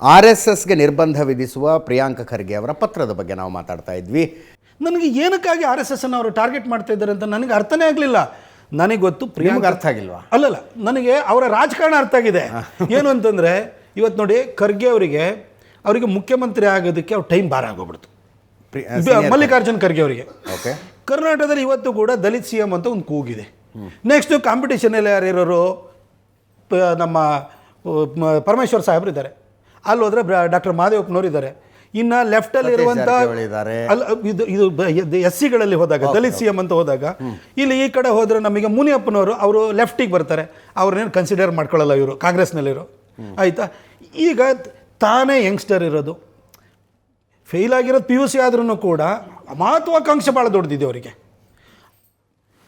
R S ಎಸ್ಗೆ ನಿರ್ಬಂಧ ವಿಧಿಸುವ ಪ್ರಿಯಾಂಕ ಖರ್ಗೆ ಅವರ ಪತ್ರದ ಬಗ್ಗೆ ನಾವು ಮಾತಾಡ್ತಾ ಇದ್ವಿ. ನನಗೆ ಏನಕ್ಕಾಗಿ ಆರ್ ಎಸ್ ಎಸ್ ಅನ್ನು ಅವರು ಟಾರ್ಗೆಟ್ ಮಾಡ್ತಾ ಇದ್ದಾರೆ ಅಂತ ನನಗೆ ಅರ್ಥನೇ ಆಗಲಿಲ್ಲ. ನನಗೆ ಗೊತ್ತು ಪ್ರಿಯಾಂಕ ಅರ್ಥ ಆಗಿಲ್ವಾ? ಅಲ್ಲಲ್ಲ ನನಗೆ ಅವರ ರಾಜಕಾರಣ ಅರ್ಥ ಆಗಿದೆ. ಏನು ಅಂತಂದರೆ ಇವತ್ತು ನೋಡಿ ಖರ್ಗೆ ಅವರಿಗೆ ಅವರಿಗೆ ಮುಖ್ಯಮಂತ್ರಿ ಆಗೋದಕ್ಕೆ ಅವ್ರ ಟೈಮ್ ಭಾರ ಆಗೋಗ್ಬಿಡ್ತು. ಮಲ್ಲಿಕಾರ್ಜುನ್ ಖರ್ಗೆ ಅವರಿಗೆ. ಓಕೆ. ಕರ್ನಾಟಕದಲ್ಲಿ ಇವತ್ತು ಕೂಡ ದಲಿತ್ ಸಿ ಎಂ ಅಂತ ಒಂದು ಕೂಗಿದೆ. ನೆಕ್ಸ್ಟು ಕಾಂಪಿಟೇಷನಲ್ಲಿ ಯಾರು ಇರೋರು ನಮ್ಮ ಪರಮೇಶ್ವರ್ ಸಾಹೇಬ್ರು ಇದ್ದಾರೆ ಅಲ್ಲಿ ಹೋದ್ರೆ ಡಾಕ್ಟರ್ ಮಾದೇವಪ್ಪನವ್ರು ಇದ್ದಾರೆ. ಇನ್ನು ಲೆಫ್ಟಲ್ಲಿ ಇರುವಂಥ. ಅಲ್ಲ ಇದು ಇದು ಎಸ್ ಸಿಗಳಲ್ಲಿ ಹೋದಾಗ ದಲಿತ್ ಸಿ ಎಂ ಅಂತ ಹೋದಾಗ ಇಲ್ಲಿ ಈ ಕಡೆ ಹೋದರೆ ನಮಗೆ ಮುನಿಯಪ್ಪನವರು ಅವರು ಲೆಫ್ಟಿಗೆ ಬರ್ತಾರೆ. ಅವ್ರನ್ನೇನು ಕನ್ಸಿಡರ್ ಮಾಡ್ಕೊಳ್ಳಲ್ಲ ಇವರು ಕಾಂಗ್ರೆಸ್ನಲ್ಲಿರೋ. ಆಯಿತಾ? ಈಗ ತಾನೇ ಯಂಗ್ಸ್ಟರ್ ಇರೋದು. ಫೇಲ್ ಆಗಿರೋದು ಪಿ ಯು ಸಿ ಆದ್ರೂ ಕೂಡ ಮಹತ್ವಾಕಾಂಕ್ಷೆ ಭಾಳ ದೊಡ್ಡದಿದೆ ಅವರಿಗೆ.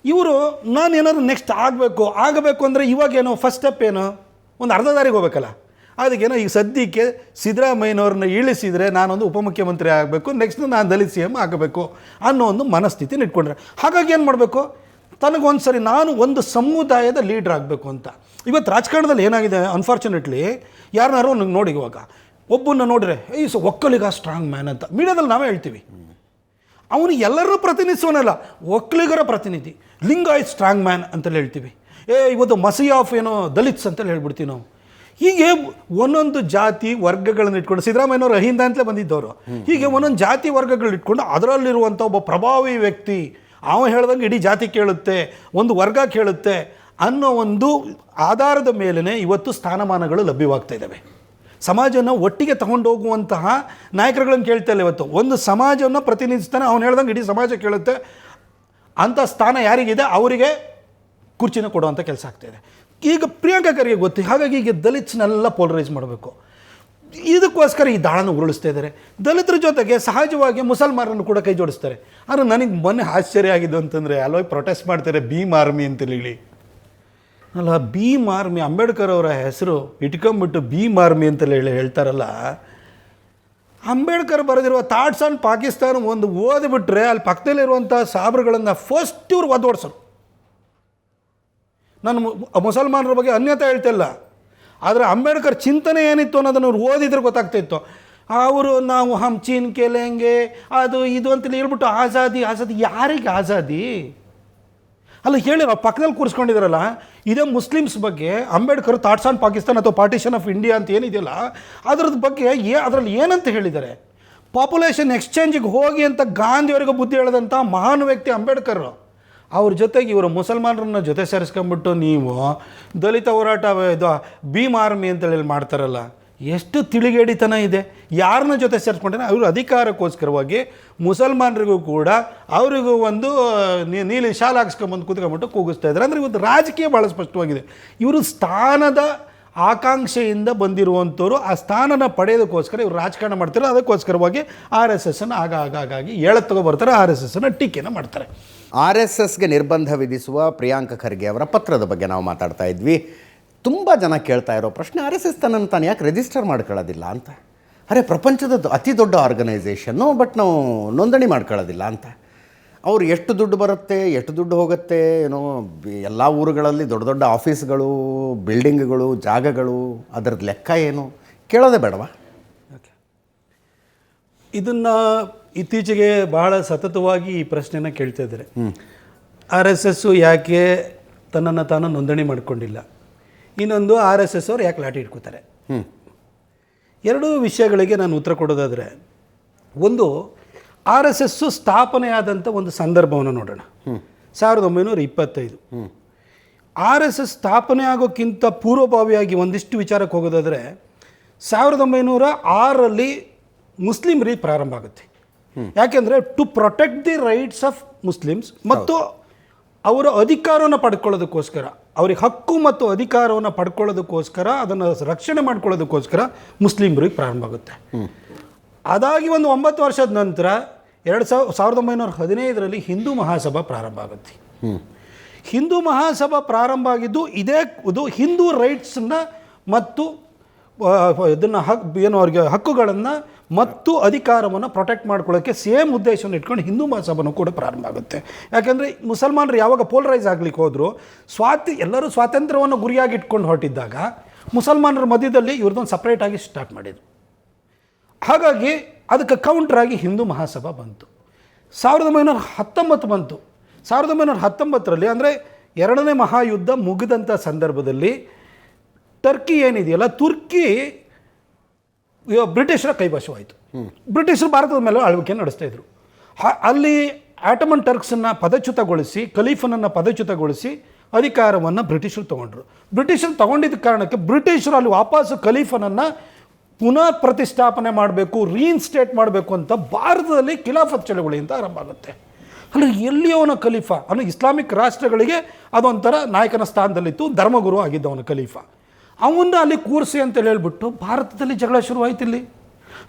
ಇವರು ನಾನು ಏನಾದ್ರು ನೆಕ್ಸ್ಟ್ ಆಗಬೇಕು ಆಗಬೇಕು ಅಂದರೆ ಇವಾಗೇನು ಫಸ್ಟ್ ಸ್ಟೆಪ್ ಏನು? ಒಂದು ಅರ್ಧ ದಾರಿಗೆ ಹೋಗ್ಬೇಕಲ್ಲ. ಅದಕ್ಕೇನೋ ಈಗ ಸದ್ಯಕ್ಕೆ ಸಿದ್ದರಾಮಯ್ಯನವ್ರನ್ನ ಇಳಿಸಿದರೆ ನಾನೊಂದು ಉಪಮುಖ್ಯಮಂತ್ರಿ ಆಗಬೇಕು ನೆಕ್ಸ್ಟ್ ನಾನು ದಲಿತ್ ಸಿ ಎಂ ಆಗಬೇಕು ಅನ್ನೋ ಒಂದು ಮನಸ್ಥಿತಿ ಇಟ್ಕೊಂಡ್ರೆ. ಹಾಗಾಗಿ ಏನು ಮಾಡಬೇಕು? ತನಗೊಂದು ಸರಿ ನಾನು ಒಂದು ಸಮುದಾಯದ ಲೀಡ್ರ್ ಆಗಬೇಕು ಅಂತ. ಇವತ್ತು ರಾಜಕಾರಣದಲ್ಲಿ ಏನಾಗಿದೆ? ಅನ್ಫಾರ್ಚುನೇಟ್ಲಿ ಯಾರನ್ನಾರು ನಂಗೆ ನೋಡಿ ಇವಾಗ. ಒಬ್ಬನ್ನ ನೋಡಿದ್ರೆ ಈ ಸೊ ಒಕ್ಕಲಿಗ ಸ್ಟ್ರಾಂಗ್ ಮ್ಯಾನ್ ಅಂತ. ಮೀಡಿಯಾದಲ್ಲಿ ನಾವೇ ಹೇಳ್ತೀವಿ. ಅವನು ಎಲ್ಲರೂ ಪ್ರತಿನಿಧಿಸೋನಲ್ಲ ಒಕ್ಕಲಿಗರ ಪ್ರತಿನಿಧಿ. ಲಿಂಗಾಯತ್ ಸ್ಟ್ರಾಂಗ್ ಮ್ಯಾನ್ ಅಂತಲೇ ಹೇಳ್ತೀವಿ. ಏ, ಇವತ್ತು ಮಸಿ ಆಫ್ ಏನೋ ದಲಿತ್ಸ್ ಅಂತಲೇ ಹೇಳ್ಬಿಡ್ತೀವಿ ನಾವು ಹೀಗೆ ಒಂದೊಂದು ಜಾತಿ ವರ್ಗಗಳನ್ನ ಇಟ್ಕೊಂಡು ಸಿದ್ದರಾಮಯ್ಯವರು ಅಹಿಂದ ಅಂತಲೇ ಬಂದಿದ್ದವರು. ಹೀಗೆ ಒಂದೊಂದು ಜಾತಿ ವರ್ಗಗಳು ಇಟ್ಕೊಂಡು ಅದರಲ್ಲಿರುವಂಥ ಒಬ್ಬ ಪ್ರಭಾವಿ ವ್ಯಕ್ತಿ ಅವ ಹೇಳ್ದಂಗೆ ಇಡೀ ಜಾತಿ ಕೇಳುತ್ತೆ, ಒಂದು ವರ್ಗ ಕೇಳುತ್ತೆ ಅನ್ನೋ ಒಂದು ಆಧಾರದ ಮೇಲೇ ಇವತ್ತು ಸ್ಥಾನಮಾನಗಳು ಲಭ್ಯವಾಗ್ತಾ ಇದ್ದಾವೆ ಸಮಾಜನ ಒಟ್ಟಿಗೆ ತಗೊಂಡೋಗುವಂತಹ ನಾಯಕರುಗಳನ್ನು ಕೇಳ್ತಾ ಇಲ್ಲ ಇವತ್ತು. ಒಂದು ಸಮಾಜವನ್ನು ಪ್ರತಿನಿಧಿಸ್ತಾನೆ, ಅವ್ನು ಹೇಳ್ದಂಗೆ ಇಡೀ ಸಮಾಜ ಕೇಳುತ್ತೆ. ಅಂಥ ಸ್ಥಾನ ಯಾರಿಗಿದೆ? ಅವರಿಗೆ ಕುರ್ಚಿನ ಕೊಡುವಂಥ ಕೆಲಸ ಆಗ್ತಾಯಿದೆ ಈಗ ಪ್ರಿಯಾಂಕಾ ಖರ್ಗೆ ಗೊತ್ತು, ಹಾಗಾಗಿ ಈಗ ದಲಿತ್ಸ್ನೆಲ್ಲ ಪೋಲರೈಸ್ ಮಾಡಬೇಕು. ಇದಕ್ಕೋಸ್ಕರ ಈ ದಾಳನ ಉರುಳಿಸ್ತಾ ಇದ್ದಾರೆ. ದಲಿತರ ಜೊತೆಗೆ ಸಹಜವಾಗಿ ಮುಸಲ್ಮಾನರನ್ನು ಕೂಡ ಕೈ ಜೋಡಿಸ್ತಾರೆ. ಆದರೆ ನನಗೆ ಮೊನ್ನೆ ಆಶ್ಚರ್ಯ ಆಗಿದ್ದು ಅಂತಂದರೆ ಅಲ್ಲೋಗಿ ಪ್ರೊಟೆಸ್ಟ್ ಮಾಡ್ತಾರೆ ಭೀಮ್ ಆರ್ಮಿ ಅಂತ ಹೇಳಿ. ಅಲ್ಲ, ಭೀಮ್ ಆರ್ಮಿ ಅಂಬೇಡ್ಕರ್ ಅವರ ಹೆಸರು ಇಟ್ಕೊಂಬಿಟ್ಟು ಭೀಮ್ ಆರ್ಮಿ ಅಂತಲೇ ಹೇಳಿ ಹೇಳ್ತಾರಲ್ಲ, ಅಂಬೇಡ್ಕರ್ ಬರೆದಿರುವ ಥಾಟ್ಸ್ ಆನ್ ಪಾಕಿಸ್ತಾನ ಒಂದು ಓದಿಬಿಟ್ರೆ ಅಲ್ಲಿ ಪಕ್ಕದಲ್ಲಿರುವಂಥ ಸಾಬ್ರುಗಳನ್ನು ಫಸ್ಟ್ ಇವ್ರು ಒದ್ದೋಡ್ಸರು ನಾನು ಮುಸಲ್ಮಾನರ ಬಗ್ಗೆ ಅನ್ಯತೆ ಹೇಳ್ತಿಲ್ಲ ಆದರೆ ಅಂಬೇಡ್ಕರ್ ಚಿಂತನೆ ಏನಿತ್ತು ಅನ್ನೋದನ್ನು ಅವ್ರು ಓದಿದ್ರೆ ಗೊತ್ತಾಗ್ತಿತ್ತು ಅವರು ನಾವು ಹಮ್ ಚೀನ್ ಕೆಲೆಂಗೆ ಅದು ಇದು ಅಂತೇಳಿ ಹೇಳ್ಬಿಟ್ಟು ಆಜಾದಿ ಆಜಾದಿ, ಯಾರಿಗೆ ಆಜಾದಿ? ಅಲ್ಲ ಹೇಳಿ ನಾವು ಪಕ್ಕದಲ್ಲಿ ಕೂರಿಸ್ಕೊಂಡಿದ್ರಲ್ಲ, ಇದೇ ಮುಸ್ಲಿಮ್ಸ್ ಬಗ್ಗೆ ಅಂಬೇಡ್ಕರ್ ಥಾಟ್ಸ್ ಆನ್ ಪಾಕಿಸ್ತಾನ್ ಅಥವಾ ಪಾರ್ಟಿಷನ್ ಆಫ್ ಇಂಡಿಯಾ ಅಂತ ಏನಿದೆಯಲ್ಲ ಅದ್ರದ್ದು ಬಗ್ಗೆ ಏ ಅದರಲ್ಲಿ ಏನಂತ ಹೇಳಿದ್ದಾರೆ? ಪಾಪ್ಯುಲೇಷನ್ ಎಕ್ಸ್ಚೇಂಜಿಗೆ ಹೋಗಿ ಅಂತ ಗಾಂಧಿಯವರಿಗೆ ಬುದ್ಧಿ ಹೇಳಿದಂಥ ಮಹಾನ್ ವ್ಯಕ್ತಿ ಅಂಬೇಡ್ಕರ್. ಅವ್ರ ಜೊತೆಗೆ ಇವರು ಮುಸಲ್ಮಾನರನ್ನ ಜೊತೆ ಸೇರಿಸ್ಕೊಂಬಿಟ್ಟು ನೀವು ದಲಿತ ಹೋರಾಟ ಇದು ಭೀಮ್ ಆರ್ಮಿ ಅಂತೇಳಿ ಮಾಡ್ತಾರಲ್ಲ, ಎಷ್ಟು ತಿಳಿಗೇಡಿತನ ಇದೆ. ಯಾರನ್ನ ಜೊತೆ ಸೇರಿಸ್ಕೊಂಡ್ರೆ ಅವರು ಅಧಿಕಾರಕ್ಕೋಸ್ಕರವಾಗಿ ಮುಸಲ್ಮಾನರಿಗೂ ಕೂಡ ಅವರಿಗೂ ಒಂದು ನೀಲಿ ಶಾಲೆ ಹಾಕ್ಸ್ಕೊಂಬಂದು ಕೂತ್ಕೊಂಡ್ಬಿಟ್ಟು ಕೂಗಿಸ್ತಾ ಇದ್ದಾರೆ. ಅಂದರೆ ಇವತ್ತು ರಾಜಕೀಯ ಭಾಳ ಸ್ಪಷ್ಟವಾಗಿದೆ. ಇವರು ಸ್ಥಾನದ ಆಕಾಂಕ್ಷೆಯಿಂದ ಬಂದಿರುವಂಥವ್ರು ಆ ಸ್ಥಾನನ ಪಡೆಯೋದಕ್ಕೋಸ್ಕರ ಇವರು ರಾಜಕಾರಣ ಮಾಡ್ತಾರೆ ಅದಕ್ಕೋಸ್ಕರವಾಗಿ ಆರ್ ಎಸ್ ಎಸ್ಸನ್ನು ಆಗ ಆಗಾಗಾಗಿ ತಗೋ ತಗೊಬರ್ತಾರೆ ಆರ್ ಎಸ್ ಎಸ್ಸನ್ನು ಟೀಕೆನ ಮಾಡ್ತಾರೆ. ಆರ್ ಎಸ್ ಎಸ್ಗೆ ನಿರ್ಬಂಧ ವಿಧಿಸುವ ಪ್ರಿಯಾಂಕ ಖರ್ಗೆ ಅವರ ಪತ್ರದ ಬಗ್ಗೆ ನಾವು ಮಾತಾಡ್ತಾ ಇದ್ವಿ. ತುಂಬ ಜನ ಕೇಳ್ತಾ ಇರೋ ಪ್ರಶ್ನೆ, ಆರ್ ಎಸ್ ಎಸ್ ತನ್ನನ್ನು ತಾನು ಯಾಕೆ ರಿಜಿಸ್ಟರ್ ಮಾಡ್ಕೊಳ್ಳೋದಿಲ್ಲ ಅಂತ? ಅರೆ, ಪ್ರಪಂಚದ ಅತಿ ದೊಡ್ಡ ಆರ್ಗನೈಸೇಷನ್ನು ಬಟ್ ನಾವು ನೋಂದಣಿ ಮಾಡ್ಕೊಳ್ಳೋದಿಲ್ಲ ಅಂತ. ಅವ್ರು ಎಷ್ಟು ದುಡ್ಡು ಬರುತ್ತೆ ಎಷ್ಟು ದುಡ್ಡು ಹೋಗುತ್ತೆ ಏನೋ ಎಲ್ಲ ಊರುಗಳಲ್ಲಿ ದೊಡ್ಡ ದೊಡ್ಡ ಆಫೀಸ್ಗಳು ಬಿಲ್ಡಿಂಗ್ಗಳು ಜಾಗಗಳು ಅದರದ್ದು ಲೆಕ್ಕ ಏನು? ಕೇಳೋದೇ ಬೇಡವಾ? ಇದನ್ನು ಇತ್ತೀಚೆಗೆ ಬಹಳ ಸತತವಾಗಿ ಈ ಪ್ರಶ್ನೆನ ಕೇಳ್ತಾ ಇದ್ದಾರೆ. ಆರ್ ಎಸ್ ಎಸ್ಸು ಯಾಕೆ ತನ್ನನ್ನು ತಾನು ನೋಂದಣಿ ಮಾಡಿಕೊಂಡಿಲ್ಲ? ಇನ್ನೊಂದು ಆರ್ ಎಸ್ ಎಸ್ ಅವ್ರು ಯಾಕೆ ಲಾಟಿ ಇಟ್ಕೋತಾರೆ ಹ್ಞೂ ಎರಡೂ ವಿಷಯಗಳಿಗೆ ನಾನು ಉತ್ತರ ಕೊಡೋದಾದರೆ ಒಂದು ಆರ್ ಎಸ್ ಎಸ್ಸು ಸ್ಥಾಪನೆಯಾದಂಥ ಒಂದು ಸಂದರ್ಭವನ್ನು ನೋಡೋಣ. ಸಾವಿರದ ಒಂಬೈನೂರ ಇಪ್ಪತ್ತೈದು. ಆರ್ ಎಸ್ ಎಸ್ ಸ್ಥಾಪನೆ ಆಗೋಕ್ಕಿಂತ ಪೂರ್ವಭಾವಿಯಾಗಿ ಒಂದಿಷ್ಟು ವಿಚಾರಕ್ಕೆ ಹೋಗೋದಾದರೆ ಸಾವಿರದ ಒಂಬೈನೂರ ಆರರಲ್ಲಿ ರೀ ಪ್ರಾರಂಭ ಆಗುತ್ತೆ. ಯಾಕೆಂದರೆ to protect the rights of Muslims ಮತ್ತು ಅವರ ಅಧಿಕಾರವನ್ನು ಪಡ್ಕೊಳ್ಳೋದಕ್ಕೋಸ್ಕರ ಅವ್ರಿಗೆ ಹಕ್ಕು ಮತ್ತು ಅಧಿಕಾರವನ್ನು ಪಡ್ಕೊಳ್ಳೋದಕ್ಕೋಸ್ಕರ ಅದನ್ನು ರಕ್ಷಣೆ ಮಾಡ್ಕೊಳ್ಳೋದಕ್ಕೋಸ್ಕರ ಮುಸ್ಲಿಮರಿಗೆ ಪ್ರಾರಂಭ ಆಗುತ್ತೆ. ಅದಾಗಿ ಒಂದು ಒಂಬತ್ತು ವರ್ಷದ ನಂತರ ಎರಡು ಸಾವಿರ ಸಾವಿರದ ಒಂಬೈನೂರ ಹದಿನೈದರಲ್ಲಿ ಹಿಂದೂ ಮಹಾಸಭಾ ಪ್ರಾರಂಭ ಆಗುತ್ತೆ. ಹಿಂದೂ ಮಹಾಸಭಾ ಪ್ರಾರಂಭ ಆಗಿದ್ದು ಇದೇ ಇದು ಹಿಂದೂ ರೈಟ್ಸನ್ನ ಮತ್ತು ಇದನ್ನು ಹಕ್ ಏನು ಅವ್ರಿಗೆ ಹಕ್ಕುಗಳನ್ನು ಮತ್ತು ಅಧಿಕಾರವನ್ನು ಪ್ರೊಟೆಕ್ಟ್ ಮಾಡ್ಕೊಳ್ಳೋಕ್ಕೆ ಸೇಮ್ ಉದ್ದೇಶವನ್ನು ಇಟ್ಕೊಂಡು ಹಿಂದೂ ಮಹಾಸಭಾನು ಕೂಡ ಪ್ರಾರಂಭ ಆಗುತ್ತೆ. ಯಾಕೆಂದರೆ ಮುಸಲ್ಮಾನರು ಯಾವಾಗ ಪೋಲರೈಸ್ ಆಗಲಿಕ್ಕೆ ಹೋದರು ಸ್ವಾತಿ ಎಲ್ಲರೂ ಸ್ವಾತಂತ್ರ್ಯವನ್ನು ಗುರಿಯಾಗಿ ಇಟ್ಕೊಂಡು ಹೊರಟಿದ್ದಾಗ ಮುಸಲ್ಮಾನರ ಮಧ್ಯದಲ್ಲಿ ಇವ್ರದ್ದೊಂದು ಸಪ್ರೇಟಾಗಿ ಸ್ಟಾರ್ಟ್ ಮಾಡಿದ್ರು. ಹಾಗಾಗಿ ಅದಕ್ಕೆ ಕೌಂಟ್ರಾಗಿ ಹಿಂದೂ ಮಹಾಸಭಾ ಬಂತು. ಸಾವಿರದ ಒಂಬೈನೂರ ಹತ್ತೊಂಬತ್ತು ಬಂತು. ಸಾವಿರದ ಒಂಬೈನೂರ ಹತ್ತೊಂಬತ್ತರಲ್ಲಿ ಅಂದರೆ ಎರಡನೇ ಮಹಾಯುದ್ಧ ಮುಗಿದಂಥ ಸಂದರ್ಭದಲ್ಲಿ ಟರ್ಕಿ ಏನಿದೆಯಲ್ಲ ತುರ್ಕಿ ಬ್ರಿಟಿಷರ ಕೈವಶವಾಯಿತು. ಬ್ರಿಟಿಷರು ಭಾರತದ ಮೇಲೆ ಆಳ್ವಿಕೆ ನಡೆಸ್ತಾ ಇದ್ರು. ಹ- ಅಲ್ಲಿ ಆಟಮನ್ ಟರ್ಕ್ಸನ್ನು ಪದಚ್ಯುತಗೊಳಿಸಿ ಖಲೀಫನನ್ನು ಪದಚ್ಯುತಗೊಳಿಸಿ ಅಧಿಕಾರವನ್ನು ಬ್ರಿಟಿಷರು ತಗೊಂಡ್ರು. ಬ್ರಿಟಿಷರು ತಗೊಂಡಿದ್ದ ಕಾರಣಕ್ಕೆ ಬ್ರಿಟಿಷರು ಅಲ್ಲಿ ವಾಪಸ್ಸು ಖಲೀಫನನ್ನು ಪುನಃ ಪ್ರತಿಷ್ಠಾಪನೆ ಮಾಡಬೇಕು ರೀಇನ್ಸ್ಟೇಟ್ ಮಾಡಬೇಕು ಅಂತ ಭಾರತದಲ್ಲಿ ಖಿಲಾಫತ್ ಚಳವಳಿ ಅಂತ ಆರಂಭ ಆಗುತ್ತೆ. ಅಲ್ಲಿ ಎಲ್ಲಿಯವನ ಖಲೀಫಾ? ಅಂದರೆ ಇಸ್ಲಾಮಿಕ್ ರಾಷ್ಟ್ರಗಳಿಗೆ ಅದೊಂಥರ ನಾಯಕನ ಸ್ಥಾನದಲ್ಲಿತ್ತು ಧರ್ಮಗುರು ಆಗಿದ್ದ ಅವನ ಖಲೀಫಾ. ಅವನ್ನ ಅಲ್ಲಿ ಕೂರಿಸಿ ಅಂತ ಹೇಳ್ಬಿಟ್ಟು ಭಾರತದಲ್ಲಿ ಜಗಳ ಶುರುವಾಯ್ತು ಇಲ್ಲಿ.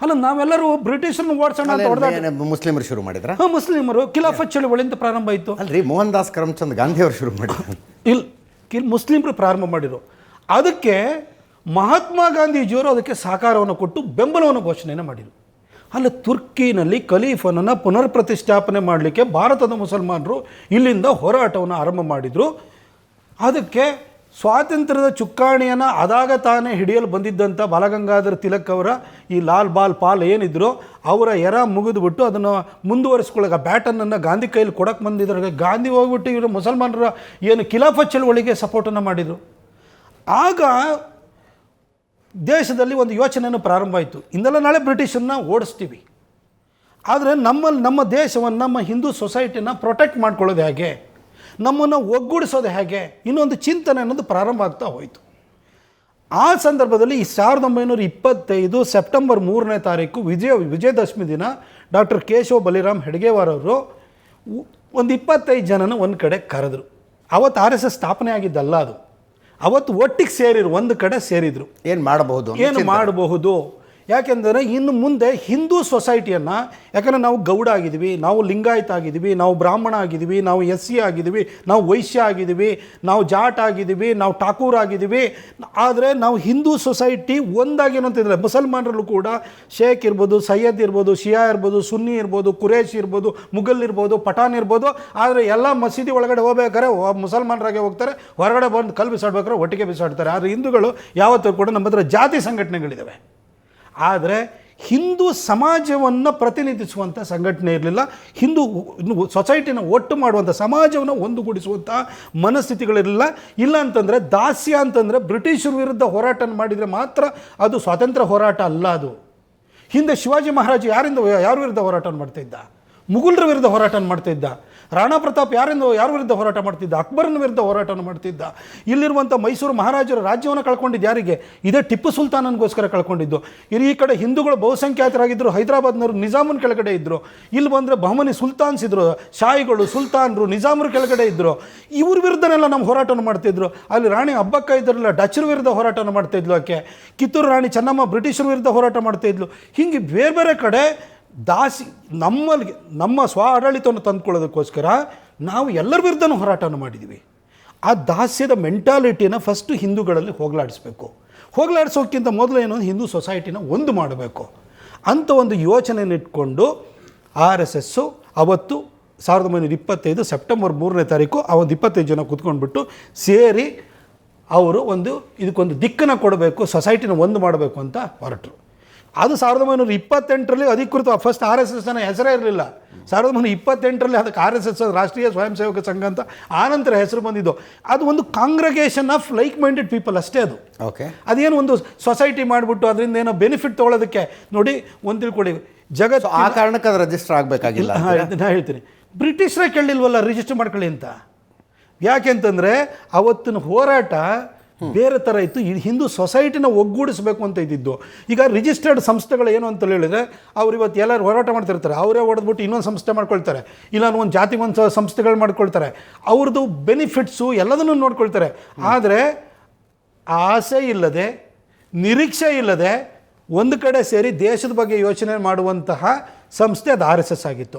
ಅಲ್ಲ ನಾವೆಲ್ಲರೂ ಬ್ರಿಟಿಷರನ್ನು ಓಡಿಸೋಣ ಅಂತ ಮುಸ್ಲಿಮರು ಶುರು ಮಾಡಿದ್ರ? ಹಾಂ ಮುಸ್ಲಿಮರು. ಖಿಲಾಫತ್ ಚಳವಳಿಯಿಂದ ಪ್ರಾರಂಭ ಆಯಿತು. ಅಲ್ರಿ ಮೋಹನ್ ದಾಸ್ ಕರಮ್ಚಂದ್ ಗಾಂಧಿ ಅವರು ಶುರು ಮಾಡಿದ್ರು. ಇಲ್ಲಿ ಮುಸ್ಲಿಮರು ಪ್ರಾರಂಭ ಮಾಡಿದರು. ಅದಕ್ಕೆ ಮಹಾತ್ಮ ಗಾಂಧೀಜಿಯವರು ಅದಕ್ಕೆ ಸಹಕಾರವನ್ನು ಕೊಟ್ಟು ಬೆಂಬಲವನ್ನು ಘೋಷಣೆಯನ್ನು ಮಾಡಿದರು. ಅಲ್ಲಿ ತುರ್ಕಿನಲ್ಲಿ ಖಲೀಫನನ್ನು ಪುನರ್ ಪ್ರತಿಷ್ಠಾಪನೆ ಮಾಡಲಿಕ್ಕೆ ಭಾರತದ ಮುಸಲ್ಮಾನರು ಇಲ್ಲಿಂದ ಹೋರಾಟವನ್ನು ಆರಂಭ ಮಾಡಿದರು. ಅದಕ್ಕೆ ಸ್ವಾತಂತ್ರ್ಯದ ಚುಕ್ಕಾಣಿಯನ್ನು ಅದಾಗ ತಾನೇ ಹಿಡಿಯಲು ಬಂದಿದ್ದಂಥ ಬಾಲಗಂಗಾಧರ ತಿಲಕ್ ಅವರ ಈ ಲಾಲ್ ಬಾಲ್ ಪಾಲ್ ಏನಿದ್ರು, ಅವರ ಎರ ಮುಗಿದುಬಿಟ್ಟು ಅದನ್ನು ಮುಂದುವರಿಸ್ಕೊಳ್ಳೋಕೆ ಬ್ಯಾಟನನ್ನು ಗಾಂಧಿ ಕೈಯಲ್ಲಿ ಕೊಡಕ್ಕೆ ಬಂದಿದ್ದಾರೆ ಗಾಂಧಿ ಹೋಗ್ಬಿಟ್ಟು ಇವರು ಮುಸಲ್ಮಾನರ ಏನು ಖಿಲಾಫತ್ ಚಳವಳಿಗೆ ಸಪೋರ್ಟನ್ನು ಮಾಡಿದರು. ಆಗ ದೇಶದಲ್ಲಿ ಒಂದು ಯೋಚನೆಯನ್ನು ಪ್ರಾರಂಭ ಆಯಿತು. ಇಂದೆಲ್ಲ ನಾಳೆ ಬ್ರಿಟಿಷನ್ನ ಓಡಿಸ್ತೀವಿ. ಆದರೆ ನಮ್ಮಲ್ಲಿ ನಮ್ಮ ದೇಶವನ್ನು, ನಮ್ಮ ಹಿಂದೂ ಸೊಸೈಟಿನ ಪ್ರೊಟೆಕ್ಟ್ ಮಾಡ್ಕೊಳ್ಳೋದು ಹೇಗೆ? ನಮ್ಮನ್ನು ಒಗ್ಗೂಡಿಸೋದು ಹೇಗೆ? ಇನ್ನೊಂದು ಚಿಂತನೆ ಅನ್ನೋದು ಪ್ರಾರಂಭ ಆಗ್ತಾ ಹೋಯಿತು. ಆ ಸಂದರ್ಭದಲ್ಲಿ ಈ ಸಾವಿರದ ಒಂಬೈನೂರ ಇಪ್ಪತ್ತೈದು ಸೆಪ್ಟೆಂಬರ್ ಮೂರನೇ ತಾರೀಕು ವಿಜಯ, ವಿಜಯದಶಮಿ ದಿನ ಡಾಕ್ಟರ್ ಕೇಶವ ಬಲಿರಾಮ್ ಹೆಡ್ಗೇವಾರವರು ಒಂದು ಇಪ್ಪತ್ತೈದು ಜನನ ಒಂದು ಕಡೆ ಕರೆದ್ರು. ಅವತ್ತು ಆರ್ ಎಸ್ ಎಸ್ ಸ್ಥಾಪನೆ ಆಗಿದ್ದಲ್ಲ ಅದು. ಅವತ್ತು ಒಟ್ಟಿಗೆ ಸೇರಿರು ಒಂದು ಕಡೆ ಸೇರಿದ್ರು. ಏನು ಮಾಡಬಹುದು ಏನು ಮಾಡಬಹುದು? ಯಾಕೆಂದರೆ ಇನ್ನು ಮುಂದೆ ಹಿಂದೂ ಸೊಸೈಟಿಯನ್ನು, ಯಾಕಂದರೆ ನಾವು ಗೌಡ ಆಗಿದ್ದೀವಿ, ನಾವು ಲಿಂಗಾಯತ ಆಗಿದ್ದೀವಿ, ನಾವು ಬ್ರಾಹ್ಮಣ ಆಗಿದ್ದೀವಿ, ನಾವು ಎಸ್ ಸಿ ಆಗಿದ್ದೀವಿ, ನಾವು ವೈಶ್ಯ ಆಗಿದ್ದೀವಿ, ನಾವು ಜಾಟ್ ಆಗಿದ್ದೀವಿ, ನಾವು ಠಾಕೂರ್ ಆಗಿದ್ದೀವಿ. ಆದರೆ ನಾವು ಹಿಂದೂ ಸೊಸೈಟಿ ಒಂದಾಗಿ ಏನಂತಿದ್ರೆ ಮುಸಲ್ಮಾನರಲ್ಲೂ ಕೂಡ ಶೇಖ್ ಇರ್ಬೋದು, ಸೈಯದ್ ಇರ್ಬೋದು, ಶಿಯಾ ಇರ್ಬೋದು, ಸುನ್ನಿ ಇರ್ಬೋದು ಕುರೇಶ್ ಇರ್ಬೋದು ಮುಗಲ್ ಇರ್ಬೋದು ಪಠಾನ್ ಇರ್ಬೋದು. ಆದರೆ ಎಲ್ಲ ಮಸೀದಿ ಒಳಗಡೆ ಹೋಗ್ಬೇಕಾದ್ರೆ ಮುಸಲ್ಮಾನರಾಗೆ ಹೋಗ್ತಾರೆ, ಹೊರಗಡೆ ಬಂದು ಕಲ್ಲು ಬಿಸಾಡ್ಬೇಕಾದ್ರೆ ಒಟ್ಟಿಗೆ ಬಿಸಾಡ್ತಾರೆ. ಆದರೆ ಹಿಂದೂಗಳು ಯಾವತ್ತೂ ಕೂಡ ನಮ್ಮ ಹತ್ರ ಜಾತಿ ಸಂಘಟನೆಗಳಿದ್ದಾವೆ. ಆದರೆ ಹಿಂದೂ ಸಮಾಜವನ್ನು ಪ್ರತಿನಿಧಿಸುವಂಥ ಸಂಘಟನೆ ಇರಲಿಲ್ಲ. ಹಿಂದೂ ಸೊಸೈಟಿನ ಒಟ್ಟು ಮಾಡುವಂಥ ಸಮಾಜವನ್ನು ಒಂದುಗೂಡಿಸುವಂಥ ಮನಸ್ಥಿತಿಗಳಿರಲಿಲ್ಲ. ಇಲ್ಲ ಅಂತಂದರೆ ದಾಸ್ಯ ಅಂತಂದರೆ ಬ್ರಿಟಿಷರ ವಿರುದ್ಧ ಹೋರಾಟ ಮಾಡಿದರೆ ಮಾತ್ರ ಅದು ಸ್ವಾತಂತ್ರ್ಯ ಹೋರಾಟ ಅಲ್ಲ ಅದು. ಹಿಂದೆ ಶಿವಾಜಿ ಮಹಾರಾಜ ಯಾರಿಂದ, ಯಾರ ವಿರುದ್ಧ ಹೋರಾಟ ಮಾಡ್ತಾ ಇದ್ದ ಮುಘಲರ ವಿರುದ್ಧ ಹೋರಾಟ ಮಾಡ್ತಾ ಇದ್ದ ರಾಣಾ ಪ್ರತಾಪ್ ಯಾರಿಂದ ಯಾರ ವಿರುದ್ಧ ಹೋರಾಟ ಮಾಡ್ತಿದ್ದ? ಅಕ್ಬರನ ವಿರುದ್ಧ ಹೋರಾಟ ಮಾಡ್ತಿದ್ದ? ಇಲ್ಲಿರುವಂಥ ಮೈಸೂರು ಮಹಾರಾಜರ ರಾಜ್ಯವನ್ನು ಕಳ್ಕೊಂಡಿದ್ದು ಯಾರಿಗೆ? ಇದೇ ಟಿಪ್ಪು ಸುಲ್ತಾನನಿಗೋಸ್ಕರ ಕಳ್ಕೊಂಡಿದ್ದು. ಇಲ್ಲಿ ಈ ಕಡೆ ಹಿಂದೂಗಳು ಬಹುಸಂಖ್ಯಾತರಾಗಿದ್ದರು ಹೈದರಾಬಾದ್ನವರು ನಿಜಾಮನ ಕೆಳಗಡೆ ಇದ್ದರು ಇಲ್ಲಿ ಬಂದರೆ ಬಹಮನಿ ಸುಲ್ತಾನ್ಸ್ ಇದ್ರು ಶಾಹಿಗಳು ಸುಲ್ತಾನರು, ನಿಜಾಮರು ಕೆಳಗಡೆ ಇದ್ದರು ಇವ್ರ ವಿರುದ್ಧನೆಲ್ಲ ನಮ್ಮ ಹೋರಾಟವನ್ನು ಮಾಡ್ತಿದ್ರು. ಅಲ್ಲಿ ರಾಣಿ ಹಬ್ಬಕ್ಕ ಇದ್ರಲ್ಲ, ಡಚ್ಚರ ವಿರುದ್ಧ ಹೋರಾಟವನ್ನು ಮಾಡ್ತಾಯಿದ್ಲು ಆಕೆ. ಕಿತ್ತೂರು ರಾಣಿ ಚೆನ್ನಮ್ಮ ಬ್ರಿಟಿಷರ ವಿರುದ್ಧ ಹೋರಾಟ ಮಾಡ್ತಾಯಿದ್ಲು ಹೀಗೆ ಬೇರೆ ಬೇರೆ ಕಡೆ ದಾಸಿ ನಮ್ಮಲ್ಲಿ ನಮ್ಮ ಸ್ವ ಆಡಳಿತವನ್ನು ತಂದುಕೊಳ್ಳೋದಕ್ಕೋಸ್ಕರ ನಾವು ಎಲ್ಲರ ವಿರುದ್ಧನೂ ಹೋರಾಟವನ್ನು ಮಾಡಿದ್ದೀವಿ. ಆ ದಾಸ್ಯದ ಮೆಂಟಾಲಿಟಿನ ಫಸ್ಟು ಹಿಂದೂಗಳಲ್ಲಿ ಹೋಗಲಾಡಿಸ್ಬೇಕು. ಹೋಗಲಾಡಿಸೋಕ್ಕಿಂತ ಮೊದಲು ಏನು? ಹಿಂದೂ ಸೊಸೈಟಿನ ಒಂದು ಮಾಡಬೇಕು. ಅಂತ ಒಂದು ಯೋಚನೆಯನ್ನಿಟ್ಕೊಂಡು ಆರ್ ಎಸ್ ಎಸ್ಸು ಅವತ್ತು ಸಾವಿರದ ಒಂಬೈನೂರ ಇಪ್ಪತ್ತೈದು ಸೆಪ್ಟೆಂಬರ್ ಮೂರನೇ ತಾರೀಕು ಆ ಒಂದು ಇಪ್ಪತ್ತೈದು ಜನ ಕೂತ್ಕೊಂಡ್ಬಿಟ್ಟು ಸೇರಿ ಅವರು ಒಂದು ಇದಕ್ಕೊಂದು ದಿಕ್ಕನ್ನು ಕೊಡಬೇಕು ಸೊಸೈಟಿನ ಒಂದು ಮಾಡಬೇಕು ಅಂತ ಹೊರಟರು. ಅದು ಸಾವಿರದ ಒಂಬೈನೂರ ಇಪ್ಪತ್ತೆಂಟರಲ್ಲಿ ಅಧಿಕೃತ ಫಸ್ಟ್ ಆರ್ ಎಸ್ ಎಸ್ನ ಹೆಸರೇ ಇರಲಿಲ್ಲ. ಸಾವಿರದ ಒಂಬೈನೂರ ಇಪ್ಪತ್ತೆಂಟರಲ್ಲಿ ಅದಕ್ಕೆ ಆರ್ ಎಸ್ ಎಸ್ ರಾಷ್ಟ್ರೀಯ ಸ್ವಯಂ ಸೇವಕ ಸಂಘ ಅಂತ ಆನಂತರ ಹೆಸರು ಬಂದಿದ್ದು. ಅದು ಒಂದು congregation of like minded people ಅಷ್ಟೇ ಅದು. ಓಕೆ ಅದೇನು ಒಂದು ಸೊಸೈಟಿ ಮಾಡಿಬಿಟ್ಟು ಅದರಿಂದ ಏನೋ ಬೆನಿಫಿಟ್ ತೊಗೊಳೋದಕ್ಕೆ ನೋಡಿ ಒಂದು ತಿಳ್ಕೊಳ್ಳಿ. ಜಗತ್ತು ಆ ಕಾರಣಕ್ಕೆ ಅದು ರಿಜಿಸ್ಟರ್ ಆಗಬೇಕಾಗಿಲ್ಲ ನಾನು ಹೇಳ್ತೀನಿ. ಬ್ರಿಟಿಷರೇ ಕೇಳಿಲ್ವಲ್ಲ ರಿಜಿಸ್ಟರ್ ಮಾಡ್ಕೊಳ್ಳಿ ಅಂತ? ಯಾಕೆಂತಂದರೆ ಅವತ್ತಿನ ಹೋರಾಟ ಬೇರೆ ಥರ ಇತ್ತು. ಹಿಂದೂ ಸೊಸೈಟಿನ ಒಗ್ಗೂಡಿಸಬೇಕು ಅಂತ ಇದ್ದಿದ್ದು. ಈಗ ರಿಜಿಸ್ಟರ್ಡ್ ಸಂಸ್ಥೆಗಳು ಏನು ಅಂತ ಹೇಳಿದ್ರೆ, ಅವ್ರು ಇವತ್ತು ಎಲ್ಲರೂ ಹೋರಾಟ ಮಾಡ್ತಿರ್ತಾರೆ. ಅವರೇ ಹೊಡೆದ್ಬಿಟ್ಟು ಇನ್ನೊಂದು ಸಂಸ್ಥೆ ಮಾಡ್ಕೊಳ್ತಾರೆ. ಇಲ್ಲ, ಒಂದು ಜಾತಿ, ಒಂದು ಸಂಸ್ಥೆಗಳು ಮಾಡ್ಕೊಳ್ತಾರೆ. ಅವ್ರದ್ದು ಬೆನಿಫಿಟ್ಸು ಎಲ್ಲದನ್ನು ನೋಡ್ಕೊಳ್ತಾರೆ. ಆದರೆ ಆಸೆ ಇಲ್ಲದೆ, ನಿರೀಕ್ಷೆ ಇಲ್ಲದೆ ಒಂದು ಕಡೆ ಸೇರಿ ದೇಶದ ಬಗ್ಗೆ ಯೋಚನೆ ಮಾಡುವಂತಹ ಸಂಸ್ಥೆ ಅದು ಎಸ್ ಎಸ್ ಆಗಿತ್ತು.